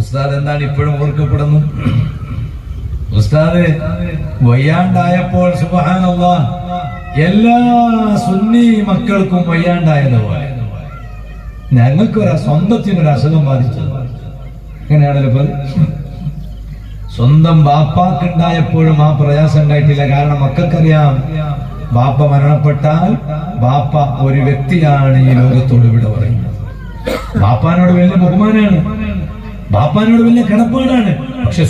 ഉസ്താദ് എന്താണ് ഇപ്പോഴും ഓർക്കപ്പെടുന്നു ഉസ്താദ് വയ്യാണ്ടായപ്പോൾ സുബഹാനല്ല എല്ലാ സുന്നി മക്കൾക്കും വയ്യാണ്ടായതുപോലെ. ഞങ്ങൾക്കൊരു സ്വന്തത്തിനൊരു അസുഖം ബാധിച്ചത്. അത്? സ്വന്തം ബാപ്പാക്കുണ്ടായപ്പോഴും ആ പ്രയാസം ഉണ്ടായിട്ടില്ല. കാരണം മക്കൾക്കറിയാം ബാപ്പ മരണപ്പെട്ടാൽ ബാപ്പ ഒരു വ്യക്തിയാണ് ഈ ലോകത്തോട് ഇവിടെ പറയുന്നത്. ബാപ്പാനോട് വലിയ ബഹുമാനാണ്. ബാപ്പാനോട് വലിയ കിടപ്പാടാണ് പക്ഷെ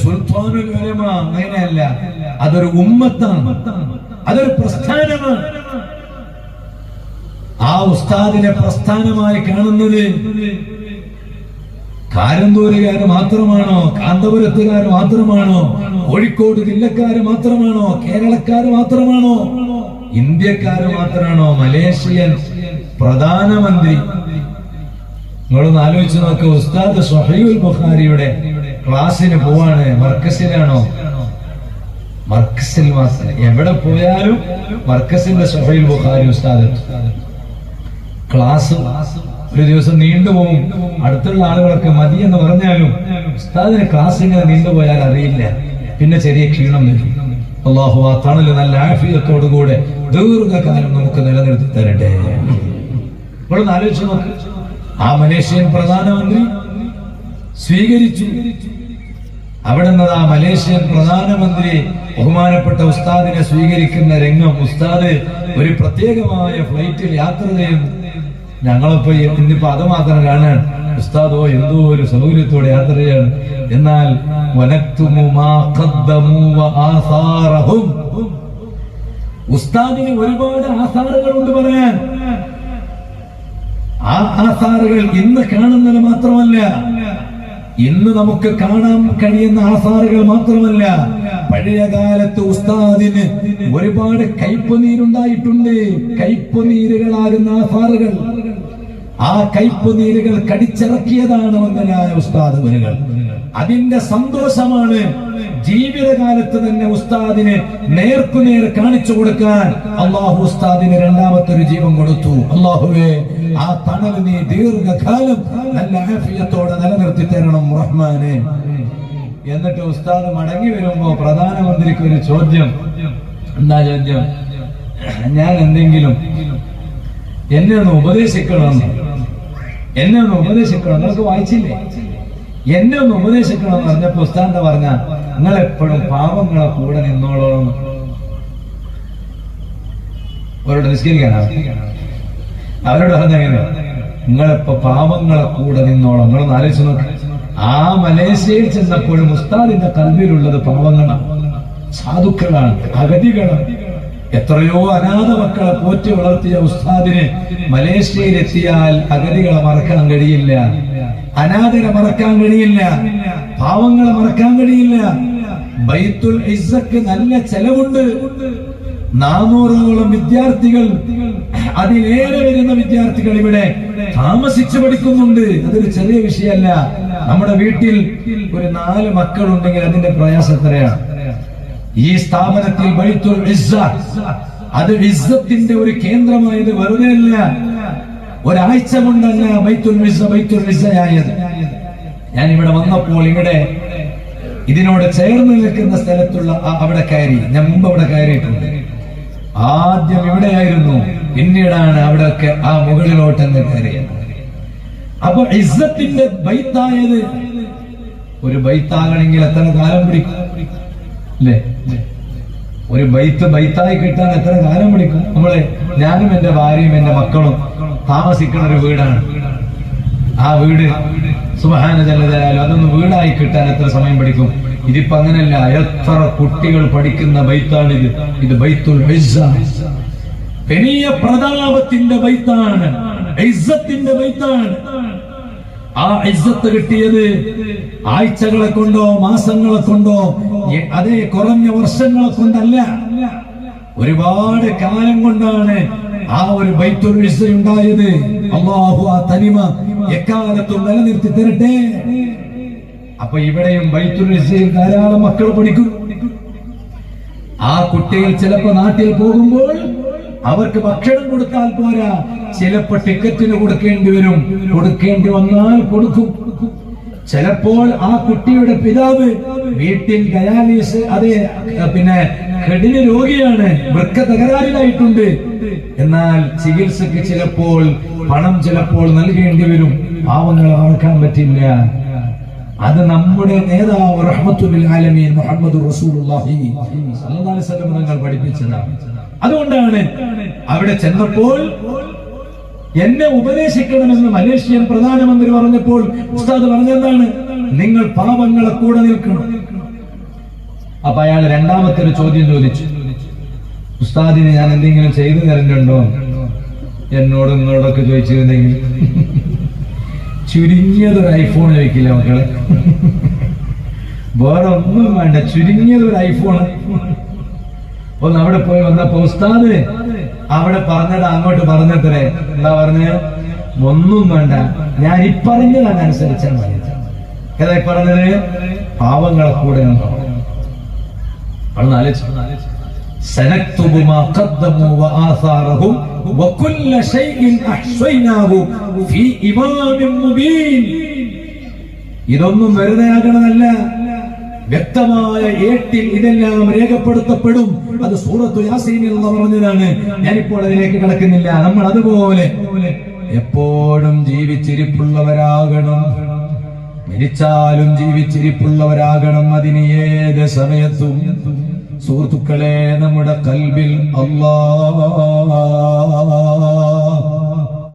അങ്ങനെയല്ല. അതൊരു ഉമ്മത്താണ്. അതൊരു പ്രസ്ഥാനമാണ്. ആ ഉസ്താദിനെ പ്രസ്ഥാനമായി കാണുന്നത് കാരന്തൂരുകാര് മാത്രമാണോ കാന്തപുരത്തുകാർ മാത്രമാണോ കോഴിക്കോട് ജില്ലക്കാര് മാത്രമാണോ കേരളക്കാര് മാത്രമാണോ ഇന്ത്യക്കാര് മാത്രമാണോ മലേഷ്യൻ പ്രധാനമന്ത്രി നിങ്ങളൊന്ന് ആലോചിച്ച് നോക്ക്. ഉസ്താദ് ഷഹീൽ ബുഖാരിയുടെ ക്ലാസ്സിന് പോവാണ്. മർക്കസിലാണോ? മർക്കസിൽ എവിടെ പോയാലും മർക്കസിന്റെ ഷഹീൽ ബുഖാരി ഉസ്താദ്. ക്ലാസ് ഒരു ദിവസം നീണ്ടുപോകും അടുത്തുള്ള ആളുകളൊക്കെ മതി എന്ന് പറഞ്ഞാലും ഉസ്താദിന് ക്ലാസ് ഇങ്ങനെ നീണ്ടുപോയാൽ അറിയില്ല. പിന്നെ ചെറിയ ക്ഷീണം വരും. അള്ളാഹു ആ തണൽ നല്ല ആഫിയത്തോടുകൂടെ ദീർഘകാലം നമുക്ക് നിലനിർത്തി തരട്ടെ. നമ്മൾ ആലോചിച്ച് നോക്ക്. ആ മലേഷ്യൻ പ്രധാനമന്ത്രി സ്വീകരിച്ചു. അവിടെ നിന്ന് ആ മലേഷ്യൻ പ്രധാനമന്ത്രി ബഹുമാനപ്പെട്ട ഉസ്താദിനെ സ്വീകരിക്കുന്ന രംഗം. ഉസ്താദ് ഒരു പ്രത്യേകമായ ഫ്ലൈറ്റിൽ യാത്ര ചെയ്യുന്നു ഞങ്ങളിപ്പോ ഇന്നിപ്പോ അത് മാത്രം കാണാൻ ഉസ്താദോ എന്തോ ഒരു സൗകര്യത്തോടെ യാത്ര ചെയ്യാണ്. എന്നാൽ ഉസ്താദിന് ഒരുപാട് ആസാറുകളുണ്ട് പറയാൻ. ആ ആസാറുകൾ ഇന്ന് കാണുന്നത് മാത്രമല്ല. ഇന്ന് നമുക്ക് കാണാൻ കഴിയുന്ന ആസാറുകൾ മാത്രമല്ല. പഴയ കാലത്ത് ഉസ്താദിന് ഒരുപാട് കയ്പുനീരുണ്ടായിട്ടുണ്ട്. കയ്പുനീരുകളാകുന്ന ആസാറുകൾ. ആ കയ്പുനീരുകൾ കടിച്ചിറക്കിയതാണ് വന്നനായ മുനുകൾ. അതിന്റെ സന്തോഷമാണ് ജീവിതകാലത്ത് തന്നെ ഉസ്താദിനെ നേർക്കുനേർ കാണിച്ചു കൊടുക്കാൻ അള്ളാഹു ഉസ്താദിന് രണ്ടാമത്തെ ഒരു ജീവൻ കൊടുത്തു. അള്ളാഹുവേ ആ തണൽ നീ ദീർഘകാലം നല്ല ആഫിയത്തോടെ നിലനിർത്തി തരണം റഹ്മാനെ. എന്നിട്ട് ഉസ്താദ് മടങ്ങി വരുമ്പോ പ്രധാനമന്ത്രിക്ക് ഒരു ചോദ്യം. എന്താ ചോദ്യം? ഞാൻ എന്തെങ്കിലും എന്നെ ഒന്ന് ഉപദേശിക്കണം. എന്നെ ഒന്ന് ഉപദേശിക്കണം. നിങ്ങൾക്ക് വായിച്ചില്ലേ? എന്നെ ഒന്ന് ഉപദേശിക്കണം എന്ന് പറഞ്ഞപ്പോ ഉസ്താന്ത പറഞ്ഞ നിങ്ങൾ എപ്പോഴും പാവങ്ങളെ കൂടെ നിന്നോളണം. അവരോട് നിസ്കരിക്കാനാ അവരോട് പറഞ്ഞങ്ങനെ നിങ്ങളിപ്പോ പാവങ്ങളെ കൂടെ നിന്നോളം. നിങ്ങളൊന്ന് ആലോചിച്ച് നോക്കി. ആ മലേഷ്യയിൽ ചെന്നപ്പോഴും മുസ്താദിന്റെ കൽവിലുള്ളത് പാവങ്ങളാണ് സാധുക്കളാണ് അഗതികളാണ് എത്രയോ അനാഥ മക്കളെ പോറ്റി വളർത്തിയ ഉസ്താദിന് മലേഷ്യയിൽ എത്തിയാൽ അഗതികളെ മറക്കാൻ കഴിയില്ല. അനാഥരെ മറക്കാൻ കഴിയില്ല. പാവങ്ങളെ മറക്കാൻ കഴിയില്ല. ബൈത്തുൽ ഇസക്ക് നല്ല ചെലവുണ്ട്. നാനൂറോളം വിദ്യാർത്ഥികൾ അതിലേറെ വരുന്ന വിദ്യാർത്ഥികൾ ഇവിടെ താമസിച്ചു പഠിക്കുന്നുണ്ട്. അതൊരു ചെറിയ വിഷയമല്ല. നമ്മുടെ വീട്ടിൽ ഒരു നാല് മക്കളുണ്ടെങ്കിൽ അതിന്റെ പ്രയാസം എത്രയാണ്? ഈ സ്ഥാപനത്തിൽ ബൈത്തുൽ അത് ഇസ്സത്തിന്റെ ഒരു കേന്ദ്രമായത് വെറുതെ അല്ല ഒരാഴ്ച കൊണ്ടല്ല ബൈത്തുൽ ബൈത്തുൽ ഇസ്സയായത്. ഞാൻ ഇവിടെ വന്നപ്പോൾ ഇവിടെ ഇതിനോട് ചേർന്ന് നിൽക്കുന്ന സ്ഥലത്തുള്ള അവിടെ കയറി. ഞാൻ മുമ്പ് അവിടെ കയറിയിട്ടുണ്ട്. ആദ്യം ഇവിടെയായിരുന്നു. പിന്നീടാണ് അവിടെയൊക്കെ ആ മുകളിലോട്ട് എന്ന് കയറിയത്. അപ്പൊ ഇസ്സത്തിന്റെ ബൈത്തായത് ഒരു ബൈത്താകണമെങ്കിൽ എത്ര കാലം പിടിക്കും? അല്ലേ? ഒരു ബൈത്ത് ബൈത്തായി കിട്ടാൻ എത്ര കാലം പിടിക്കും? നമ്മളെ ഞാനും എന്റെ ഭാര്യയും എന്റെ മക്കളും താമസിക്കുന്ന ഒരു വീടാണ്. ആ വീട് സുഹാന ജലതയാലും അതൊന്ന് വീടായി കിട്ടാൻ എത്ര സമയം പഠിക്കും ഇതിപ്പോ അങ്ങനല്ല എത്ര കുട്ടികൾ പഠിക്കുന്ന ബൈത്താണിത്. ഇത് ബൈത്തുൽ. വലിയ പ്രതാപത്തിന്റെ ബൈത്താണ് ഇസ്സത്തിന്റെ ബൈത്താണ്. ആ ഇസ്സത്ത് കിട്ടിയത് ആഴ്ചകളെ കൊണ്ടോ മാസങ്ങളെ കൊണ്ടോ അതേ കുറഞ്ഞ വർഷങ്ങളെ കൊണ്ടല്ല. ഒരുപാട് കാലം കൊണ്ടാണ് ആ ഒരു ബൈത്തുൽ ഉണ്ടായത്. അള്ളാഹു ആ തനിമ എക്കാലത്തും നിലനിർത്തി തരട്ടെ. അപ്പൊ ഇവിടെയും ബൈത്തുൽ ധാരാളം മക്കൾ പഠിക്കും. ആ കുട്ടികൾ ചിലപ്പോ നാട്ടിൽ പോകുമ്പോൾ അവർക്ക് ഭക്ഷണം കൊടുത്താൽ പോരാ. ചിലപ്പോ ടിക്കറ്റിന് കൊടുക്കേണ്ടി വരും. കൊടുക്കേണ്ടി വന്നാൽ കൊടുക്കും. ചിലപ്പോൾ ആ കുട്ടിയുടെ പിതാവ് വീട്ടിൽ ഡയാലിസ് അതെ പിന്നെ കഠിന രോഗിയാണ് വൃക്ക തകരാറിലായിട്ടുണ്ട്. എന്നാൽ ചികിത്സക്ക് ചിലപ്പോൾ പണം ചിലപ്പോൾ നൽകേണ്ടി വരും. പാവങ്ങളെ വളർക്കാൻ പറ്റില്ല. അത് നമ്മുടെ നേതാവ് റഹ്മത്തുൽ ആലമീൻ മുഹമ്മദ് റസൂലുള്ളാഹി അലൈഹി വസല്ലം തങ്ങൾ പഠിപ്പിച്ചതാണ്. അതുകൊണ്ടാണ് അവിടെ ചെന്നപ്പോൾ എന്നെ ഉപദേശിക്കണമെന്ന് മലേഷ്യൻ പ്രധാനമന്ത്രി പറഞ്ഞപ്പോൾ ഉസ്താദ് പറഞ്ഞെന്താണ്? നിങ്ങൾ പാപങ്ങളെ കൂടെ നിൽക്കണം. അപ്പൊ അയാൾ രണ്ടാമത്തെ ഒരു ചോദ്യം ചോദിച്ചു. ഉസ്താദിന് ഞാൻ എന്തെങ്കിലും ചെയ്തു തരണ്ടോ എന്നോട് നിങ്ങളോടൊക്കെ ചോദിച്ചിരുന്നെങ്കിൽ. ചുരുങ്ങിയതൊരു ഐഫോൺ ചോദിക്കില്ല മക്കളെ? വേറെ ഒന്നും വേണ്ട ചുരുങ്ങിയതൊരു ഐഫോൺ ഒന്ന് അവിടെ പോയി വന്നപ്പോ ഉസ്താദ് അവിടെ പറഞ്ഞത് അങ്ങോട്ട് പറഞ്ഞത്രേ. എന്താ പറഞ്ഞ? ഒന്നും വേണ്ട. ഞാൻ ഈ പറഞ്ഞത് അങ്ങ് അനുസരിച്ചാൽ മതി. ഏതായി പറഞ്ഞത്? പാവങ്ങളെ കൂടെ നിന്നോ. അവിടെ. سنكتب ما قدموا وآثارهم وكل شيء أحصيناه في إمام مبين ഇതൊന്നും വെറുതെ ആകണമല്ല വ്യക്തമായ ഏട്ടിൽ ഇതെല്ലാം രേഖപ്പെടുത്തപ്പെടും അത് സൂറത്തു യാസീനിൽ എന്ന് പറഞ്ഞതാണ് ഞാനിപ്പോൾ അതിലേക്ക് കിടക്കുന്നില്ല നമ്മൾ അതുപോലെ എപ്പോഴും ജീവിച്ചിരിപ്പുള്ളവരാകണം മരിച്ചാലും ജീവിച്ചിരിപ്പുള്ളവരാകണം അതിന് ഏത് സമയത്തും സുഹൃത്തുക്കളെ നമ്മുടെ കൽബിൽ അല്ലാ